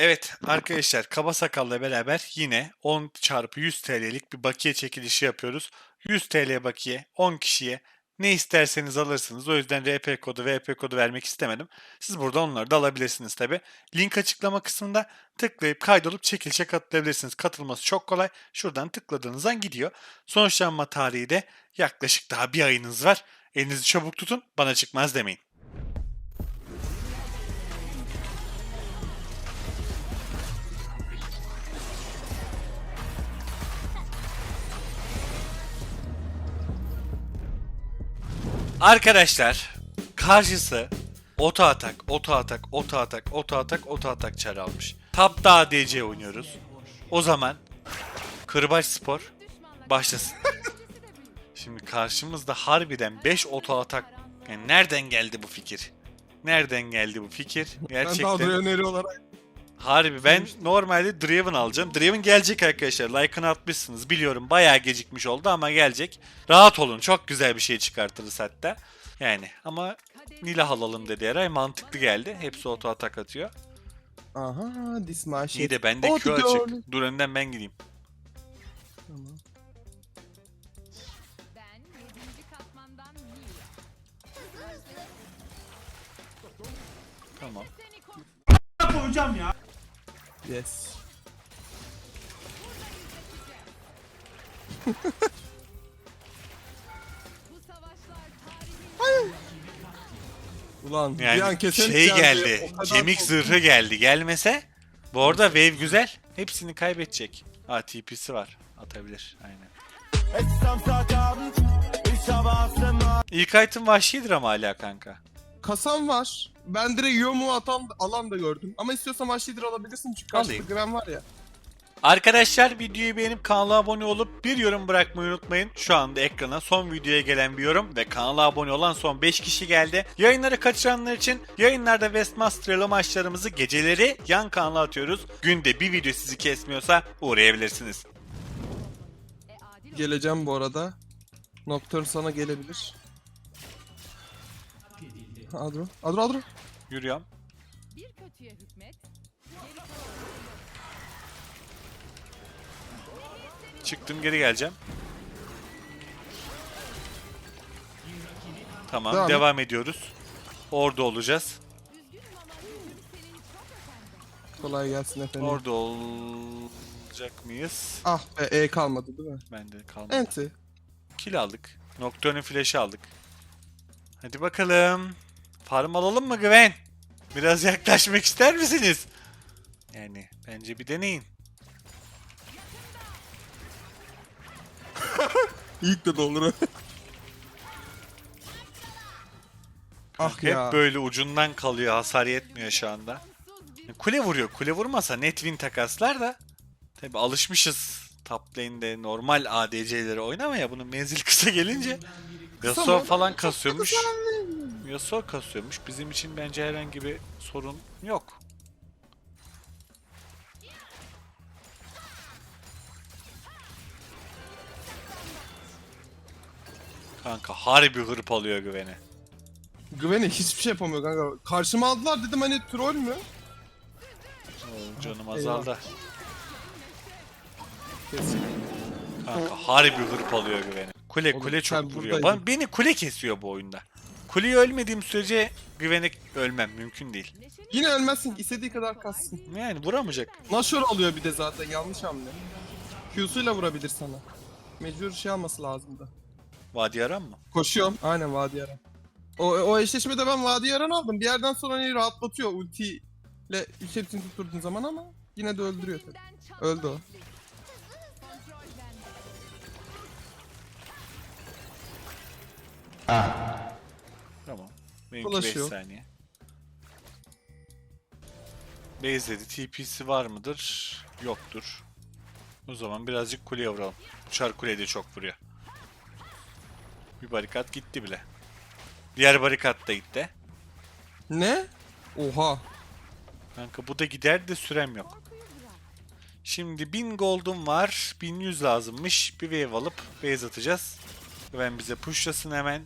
Evet arkadaşlar Kaba Sakal'la beraber yine 10 çarpı 100 TL'lik bir bakiye çekilişi yapıyoruz. 100 TL bakiye 10 kişiye ne isterseniz alırsınız. O yüzden RP kodu, VP kodu vermek istemedim. Siz burada onları da alabilirsiniz tabi. Link açıklama kısmında tıklayıp kaydolup çekilişe katılabilirsiniz. Katılması çok kolay. Şuradan tıkladığınız an gidiyor. Sonuçlanma tarihi de yaklaşık daha bir ayınız var. Elinizi çabuk tutun bana çıkmaz demeyin. Arkadaşlar karşısı oto atak, oto atak, oto atak, oto atak, oto atak çar almış. Tapta ADC oynuyoruz. O zaman Kırbaç Spor başlasın. Şimdi karşımızda harbiden 5 oto atak. Yani nereden geldi bu fikir? Nereden geldi bu fikir? Ben daha Gerçekten öneri olarak harbi ben normalde Draven alacağım. Draven gelecek arkadaşlar. Like'ını atmışsınız. Biliyorum bayağı gecikmiş oldu ama gelecek. Rahat olun. Çok güzel bir şey çıkartırız hatta. Yani ama Nilah alalım dedi Eray. Mantıklı geldi. Hepsi oto atak atıyor. Aha this shit. İyi de bende Q açık. Dur önden ben gideyim. Tamam. Ben 7. katmandan Mia. Tamam. Seni Yes. bu savaşlar tarihin Ulan bir an Yani kesin şey geldi, Kemik zırhı geldi. Gelmese bu arada wave güzel. Hepsini kaybedecek. Ha TP'si var. Atabilir. Aynen. İlk item vahşidir ama hala kanka. Kasam var. Ben direkt yomu atan alan da gördüm. Ama istiyorsan Vahşidir alabilirsin çünkü Alayım. Gren var ya. Arkadaşlar videoyu beğenip kanala abone olup bir yorum bırakmayı unutmayın. Şu anda ekrana son videoya gelen bir yorum ve kanala abone olan son 5 kişi geldi. Yayınları kaçıranlar için yayınlarda Westmaster'lı maçlarımızı geceleri yan kanala atıyoruz. Günde bir video sizi kesmiyorsa uğrayabilirsiniz. e Geleceğim bu arada. Nocturne sana gelebilir. Adro. Adro Adro. Yürüyorum. bir kötüye hükmet. Çıktım geri geleceğim. Tamam Devam et. devam ediyoruz. Orada olacağız. Üzgünüm ama ruhum senin çok ötende. Kolay gelsin efendim. Orada olacak mıyız? Ah be E kalmadı değil mi? Bende kalmadı. Enti. Kill aldık. Nocturne'ın flash'ı aldık. Hadi bakalım. Farm alalım mı Gwen? Biraz yaklaşmak ister misiniz? Yani bence bir deneyin. İlk de doldur. ah Hep ya. böyle ucundan kalıyor. Hasar yetmiyor şu anda. Kule vuruyor. Kule vurmasa net win takaslar da. Tabi alışmışız top lane'de normal ADC'leri oynamaya. Bunun menzil kısa gelince. Yasuo mı? falan kasıyormuş. Yasuo kasıyormuş. Bizim için bence herhangi bir sorun yok. Kanka harbi hırpalıyor güveni. Gwen'e hiçbir şey yapamıyor kanka. Karşıma aldılar dedim hani troll mü? Oo, canım azaldı. Kesin. Kanka harbi hırpalıyor güveni. Kule Oğlum, kule çok vuruyor. buradaydın. Bana, beni kule kesiyor bu oyunda. Kuleyi ölmediğim sürece güvene ölmem mümkün değil. Yine ölmezsin. istediği kadar kassın. Yani vuramayacak. Nashor alıyor bir de zaten yanlış hamle. Q'suyla vurabilir sana. Mecbur şey alması lazımdı. Vadi Yaran mı? Koşuyorum. Aynen Vadi Yaran. O, o eşleşmede ben Vadi Yaran aldım. Bir yerden sonra hani rahatlatıyor ultiyle hepsini tutturduğun zaman ama yine de öldürüyor tabii. Öldü o. vakti. Benimki 5 Dolaşıyor. saniye. Base dedi. TP'si var mıdır? Yoktur. O zaman birazcık kuleye vuralım. Uçar kule de çok vuruyor. Bir barikat gitti bile. Diğer barikat da gitti. Ne? Oha. Kanka bu da gider de sürem yok. Şimdi 1000 gold'um var. 1100 lazımmış. Bir wave alıp base atacağız. Güven bize pushlasın hemen.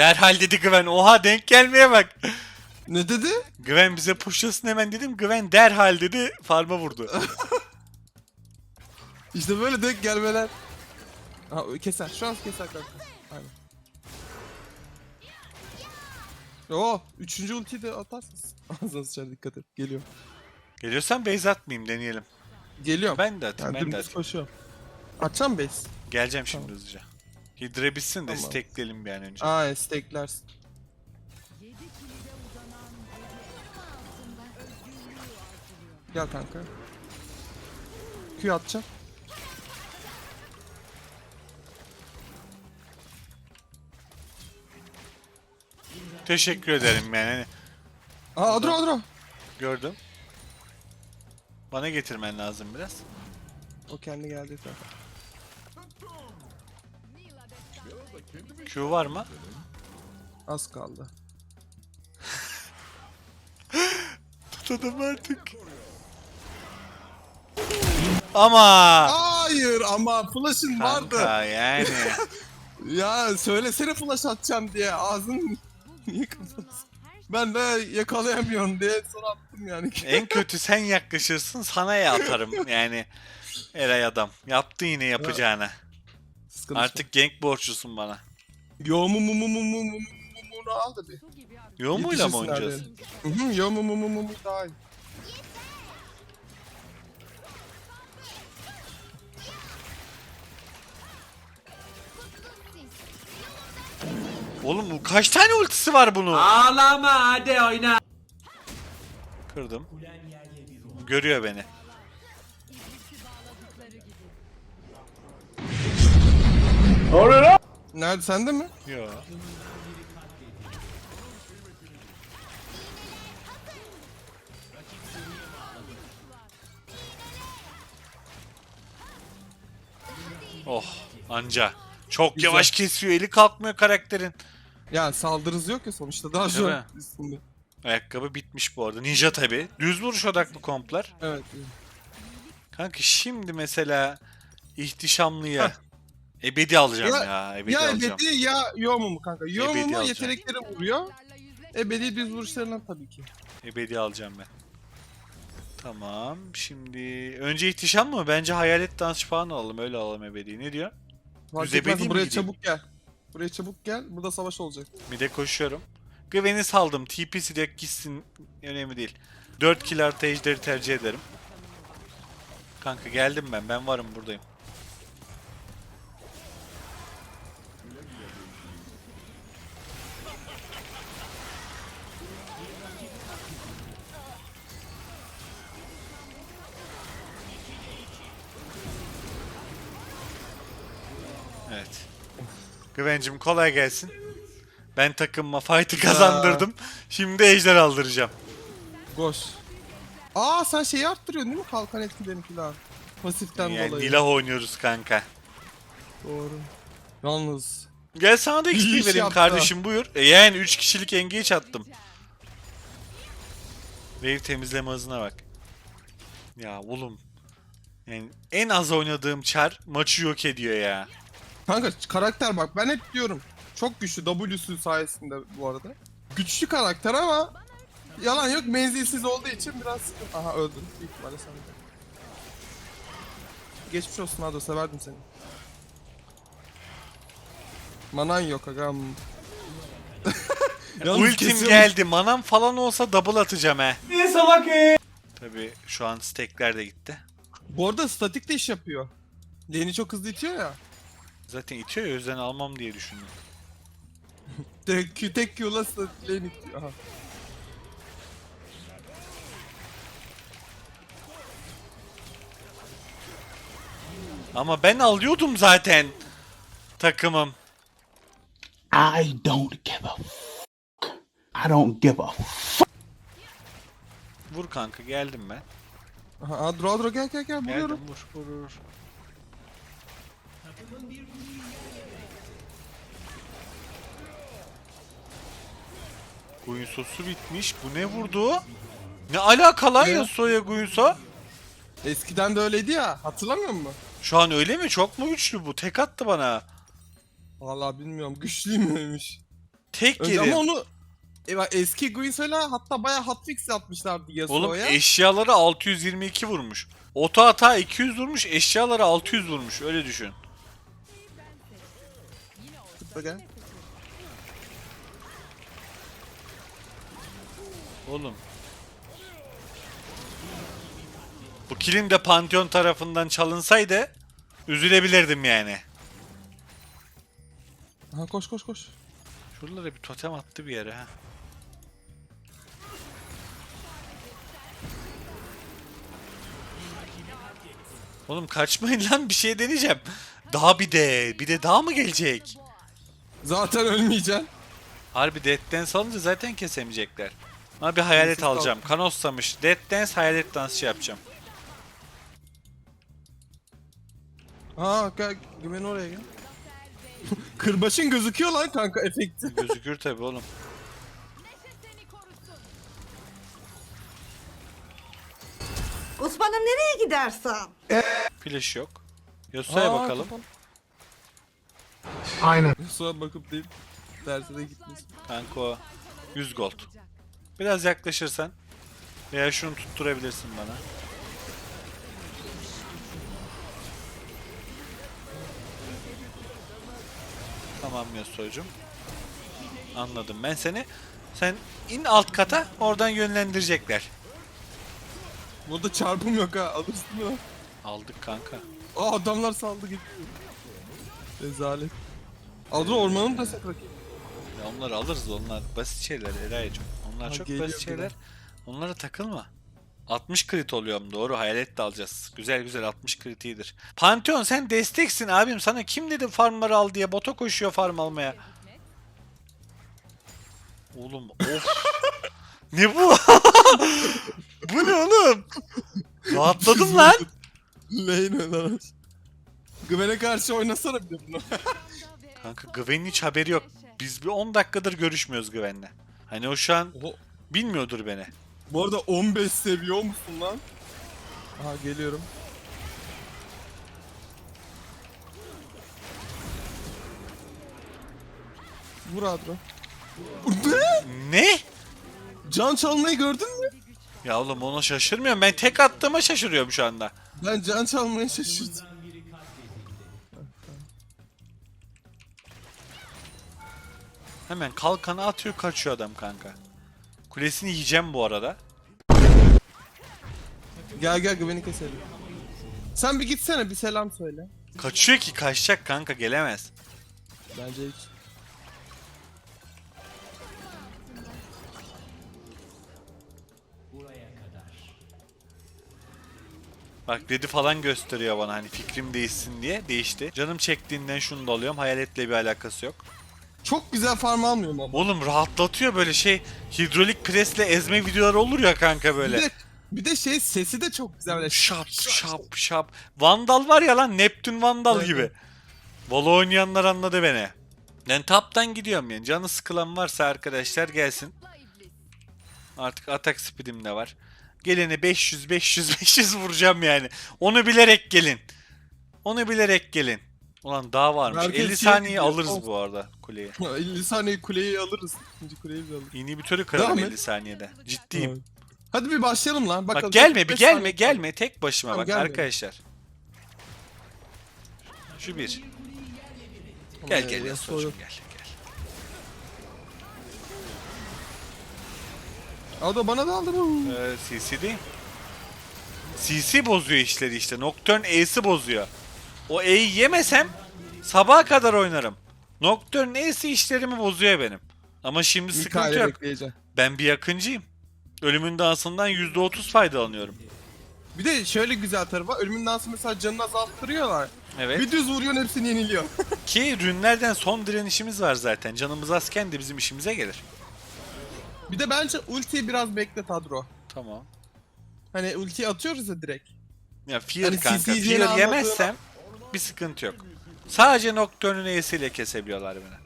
Derhal dedi Güven. Oha denk gelmeye bak. Ne dedi? Gwen bize pushlasın hemen dedim. Gwen derhal dedi farma vurdu. İşte böyle denk gelmeler. Ha keser. Şu an keser kanka. Aynen. Oo, üçüncü ultiyi de atarsınız. Ağzına sıçar dikkat et. Geliyor. Geliyorsan base atmayayım deneyelim. Geliyorum. Ben de atayım yani ben de atayım. koşuyorum. Atacağım base. Geleceğim şimdi Tamam. hızlıca. Hidre bitsin de Tamam. stackleyelim bir an önce. Aa steklersin. Yedi kilide uzanan gece altında özgürlüğü artırıyor. Gel kanka. Q atacağım. Teşekkür ederim yani. Hani Aa Adro Adro. gördüm. Bana getirmen lazım biraz. O kendi geldi zaten. Q var mı? Az kaldı. Tutadım artık. Ama Hayır ama flash'ın vardı. kanka yani. Ya söylesene flash atacağım diye ağzın niye? Ben de yakalayamıyorum diye sonra attım yani. en kötü sen yaklaşırsın sana ya atarım yani. Eray adam. Yaptı yine yapacağını. Sıkıntı Artık gank borçlusun bana. Yo mu mu mu mu mu mu mu mu mu al dedi. Yo muyla mı oynayacağız? Hı hı yo mu mu mu mu mu daha iyi. Oğlum bu kaç tane ultisi var bunun? Ağlama hadi oyna. Kırdım. Görüyor beni. Nerede sende mi? Yo. Oh anca. Çok Güzel. yavaş kesiyor eli kalkmıyor karakterin. Ya saldırısı yok ya sonuçta daha Değil şu an üstünde. Ayakkabı bitmiş bu arada. Ninja tabi. Düz vuruş odaklı komplar. Evet. Kanka şimdi mesela ihtişamlıya ebedi alacağım Ya- ya. Ebedi ya alacağım. ebedi ya yo mu kanka? Yo mu Ebedi mu alacağım. yetenekleri vuruyor. Ebedi düz vuruşlarından tabii ki. Ebedi alacağım ben. Tamam. Şimdi önce ihtişam mı? Bence hayalet dansçı falan alalım. Öyle alalım ebediyi. Ne diyor? Düz ebedi mi buraya gideyim? çabuk gel. Buraya çabuk gel. Burada savaş olacak. Bir de koşuyorum. Gwen'i saldım. TP'si de gitsin. Önemli değil. 4 kill artı ejderi tercih ederim. Kanka geldim ben. Ben varım buradayım. Evet. Gwen'cim kolay gelsin. Ben takımıma fight'ı kazandırdım. Şimdi ejder aldıracağım. Koş. Aa sen şeyi arttırıyorsun değil mi? Kalkan etkilerini falan. Pasiften Yani dolayı. Nilah oynuyoruz kanka. Doğru. Yalnız. Gel sana da İyi XP iş vereyim yaptı. kardeşim buyur. E yani 3 kişilik engage attım. Wave temizleme hızına bak. Ya oğlum. Yani en az oynadığım çar maçı yok ediyor ya. Kanka karakter bak ben hep diyorum. Çok güçlü W'su sayesinde bu arada. Güçlü karakter ama yalan yok menzilsiz olduğu için biraz sıkıntı. Aha öldün. Büyük ihtimalle sen de. Geçmiş olsun Ado severdim seni. Manan yok agam. Yalnız Ultim kesiyormuş. geldi. Manam falan olsa double atacağım he. Ne salak e? Tabi şu an stackler de gitti. Bu arada statik de iş yapıyor. Lane'i çok hızlı itiyor ya. Zaten itiyor ya o yüzden almam diye düşündüm. Tek Q, tek statik lane itiyor. Aha. Ama ben alıyordum zaten takımım. I don't give a f- I don't give a f- Vur kanka geldim ben. Aha Adro Adro gel gel gel vuruyorum. Geldim vur vur vur. Guinsos'u bitmiş. Bu ne vurdu? Ne alaka lan Ne? Yasuo'ya Guinso? Eskiden de öyleydi ya. Hatırlamıyor musun? Şu an öyle mi? Çok mu güçlü bu? Tek attı bana. Vallahi bilmiyorum. Güçlü müymüş? Tek Önce yedi. ama onu e, bak eski Guinso'yla hatta bayağı hotfix yapmışlardı Oğlum Yasuo'ya. eşyaları 622 vurmuş. Oto hata 200 vurmuş, eşyaları 600 vurmuş. Öyle düşün. Gel. Oğlum. Bu kilin de Pantheon tarafından çalınsaydı üzülebilirdim yani. Aha koş koş koş. Şuralara bir totem attı bir yere ha. Oğlum kaçmayın lan bir şey deneyeceğim. Daha bir de, bir de daha mı gelecek? Zaten ölmeyeceksin. Harbi Dead Dance alınca zaten kesemeyecekler. Ama bir hayalet Sessiz alacağım. Kanos'tamış. Dead Dance hayalet dansı yapacağım. Aa gel güven oraya gel. Kırbaçın gözüküyor lan kanka efekti. Gözükür tabi oğlum. Neşe seni korusun. Osman'ım nereye gidersen? Flash yok. Yasuo'ya Aa, bakalım. kapalı. Sonra bakıp deyip derse de gitmiş. Kanka o 100 gold. Biraz yaklaşırsan veya şunu tutturabilirsin bana. Tamam Yasuo'cum. Anladım ben seni. Sen in alt kata oradan yönlendirecekler. Burada çarpım yok ha alırsın mı? Aldık kanka. Aa adamlar saldı gitti. Rezalet. Adro ormanı mı desek rakip? Ya onları alırız onlar basit şeyler Eray'cım. Ha, çok basit şeyler. Onlara takılma. 60 crit oluyorum doğru hayalet de alacağız. Güzel güzel 60 crit iyidir. Pantheon sen desteksin abim sana kim dedi farmları al diye bota koşuyor farm almaya. Oğlum of. ne bu? bu ne oğlum? Rahatladım lan. Lane lan. Güvene karşı oynasana bir de bunu. Kanka Gwen'in hiç haberi yok. Biz bir 10 dakikadır görüşmüyoruz Gwen'le. Hani o şu an Oho. bilmiyordur beni. Bu arada 15 seviyor musun lan? Aha geliyorum. Vur Adro. Ne? Ne? Can çalmayı gördün mü? Ya oğlum ona şaşırmıyorum. Ben tek attığıma şaşırıyorum şu anda. Ben can çalmaya şaşırdım. Hemen kalkanı atıyor kaçıyor adam kanka. Kulesini yiyeceğim bu arada. Gel gel güveni keselim. Sen bir gitsene bir selam söyle. Kaçıyor ki kaçacak kanka gelemez. Bence hiç. Bak dedi falan gösteriyor bana hani fikrim değişsin diye. Değişti. Canım çektiğinden şunu da alıyorum. Hayaletle bir alakası yok. Çok güzel farm almıyorum ama. Oğlum rahatlatıyor böyle şey. Hidrolik presle ezme videoları olur ya kanka Bir böyle. de, bir de şey sesi de çok güzel böyle. Şap şap şap. Vandal var ya lan Neptün Vandal Evet, gibi. Valo oynayanlar anladı beni. Ben taptan gidiyorum yani. Canı sıkılan varsa arkadaşlar gelsin. Artık atak speedim de var. Gelene 500 500 500 vuracağım yani. Onu bilerek gelin. Onu bilerek gelin. Ulan daha varmış. Herkes 50 şey saniye alırız bu arada kuleyi. 50 saniye kuleyi alırız. İkinci kuleyi biz alırız. İnhibitörü kırarım Devam et. 50 saniyede. Ciddiyim. Evet. Hadi bir başlayalım lan. Bakalım. Bak gelme bir 45 gelme saniye gelme tek başıma Tamam, bak gelme. arkadaşlar. Şu bir. Gel Ee, gel Yasuo Yasuo'cum yok. gel gel. O da bana da aldı bu. Ee, CC değil. CC bozuyor işleri işte. Nocturne Ace'i bozuyor. O E'yi yemesem sabaha kadar oynarım. Nocturne Ace işlerimi bozuyor benim. Ama şimdi İlk sıkıntı yok. bekleyeceğim. Ben bir yakıncıyım. Ölümün dansından %30 faydalanıyorum. Bir de şöyle güzel tarafı var. Ölümün dansı mesela canını azalttırıyorlar. Evet. Bir düz vuruyorsun hepsini yeniliyor. Ki rünlerden son direnişimiz var zaten. Canımız azken de bizim işimize gelir. bir de bence ultiyi biraz bekle Tadro. Tamam. Hani ultiyi atıyoruz ya direkt. Ya fear Hani kanka. CC'yi Fear anladığına- yemezsem bir sıkıntı yok. Sadece Nocturne'ün Ace'iyle kesebiliyorlar beni.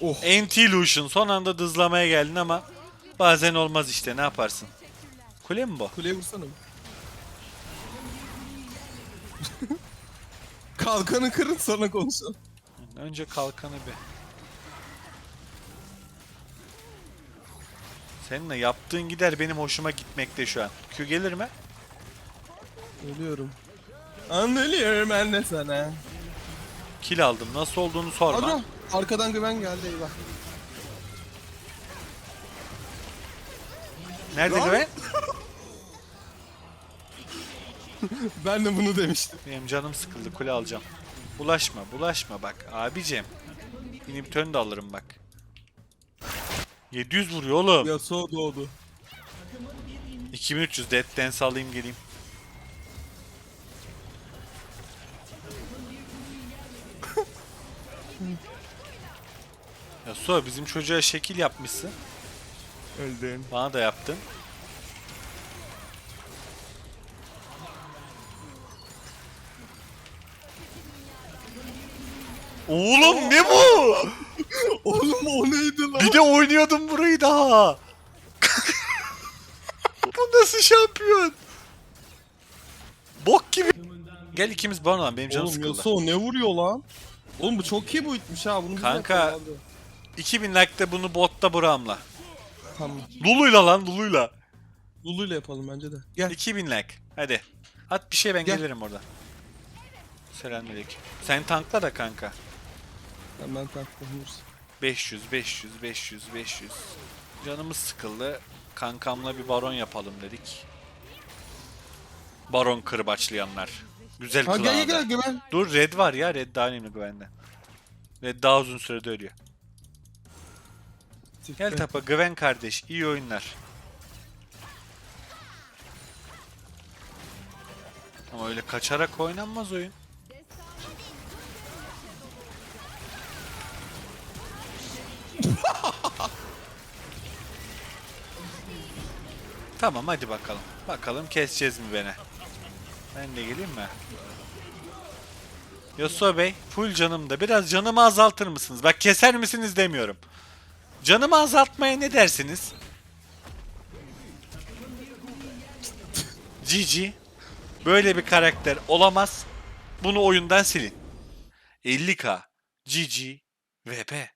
Oh. Anti-Illusion son anda dızlamaya geldin ama bazen olmaz işte ne yaparsın. Kule mi bu? Kuleye vursana. kalkanı kırın sonra konuşalım. Önce kalkanı bir. Seninle yaptığın gider benim hoşuma gitmekte şu an. Q gelir mi? Ölüyorum. Anlıyorum ben de sana. Kill aldım. Nasıl olduğunu sorma. Adro arkadan güven geldi eyvah. Nerede Lan! güven? Ben de bunu demiştim. Benim canım sıkıldı. Kule alacağım. Bulaşma, bulaşma bak. Abicim. İnhibitörünü de alırım bak. 700 vuruyor oğlum. Yasuo doğdu. 2300 Dead Dance alayım geleyim. ya Su bizim çocuğa şekil yapmışsın. Öldüm. Bana da yaptın. Oğlum ne bu? Oğlum o neydi lan? Bir de oynuyordum burayı daha. bu nasıl şampiyon? Bok gibi. Gel ikimiz bana lan benim canım Oğlum sıkıldı. Yasuo ne vuruyor lan? Oğlum bu çok iyi boyutmuş ha bunu biz Kanka. yapalım abi. 2000 like'da bunu botta buramla. Tamam. Lulu'yla lan Lulu'yla. Lulu ile yapalım bence de. Gel. 2000 like. Hadi. At bir şey ben Gel. gelirim orada. Selamünaleyküm. Sen tankla da kanka. Hemen takılırız. 500, 500, 500, 500. Canımız sıkıldı. Kankamla bir baron yapalım dedik. Baron kırbaçlayanlar. Güzel Ha gel gel kılağında. gel güven. Dur red var ya red daha önemli güvende. Red daha uzun sürede ölüyor. Gel tapa Güven kardeş iyi oyunlar. Ama öyle kaçarak oynanmaz oyun. Tamam hadi bakalım. Bakalım keseceğiz mi beni? Ben de geleyim mi? Yasuo Bey, full canımda. Biraz canımı azaltır mısınız? Bak keser misiniz demiyorum. Canımı azaltmaya ne dersiniz? GG. Böyle bir karakter olamaz. Bunu oyundan silin. 50k. GG. VP.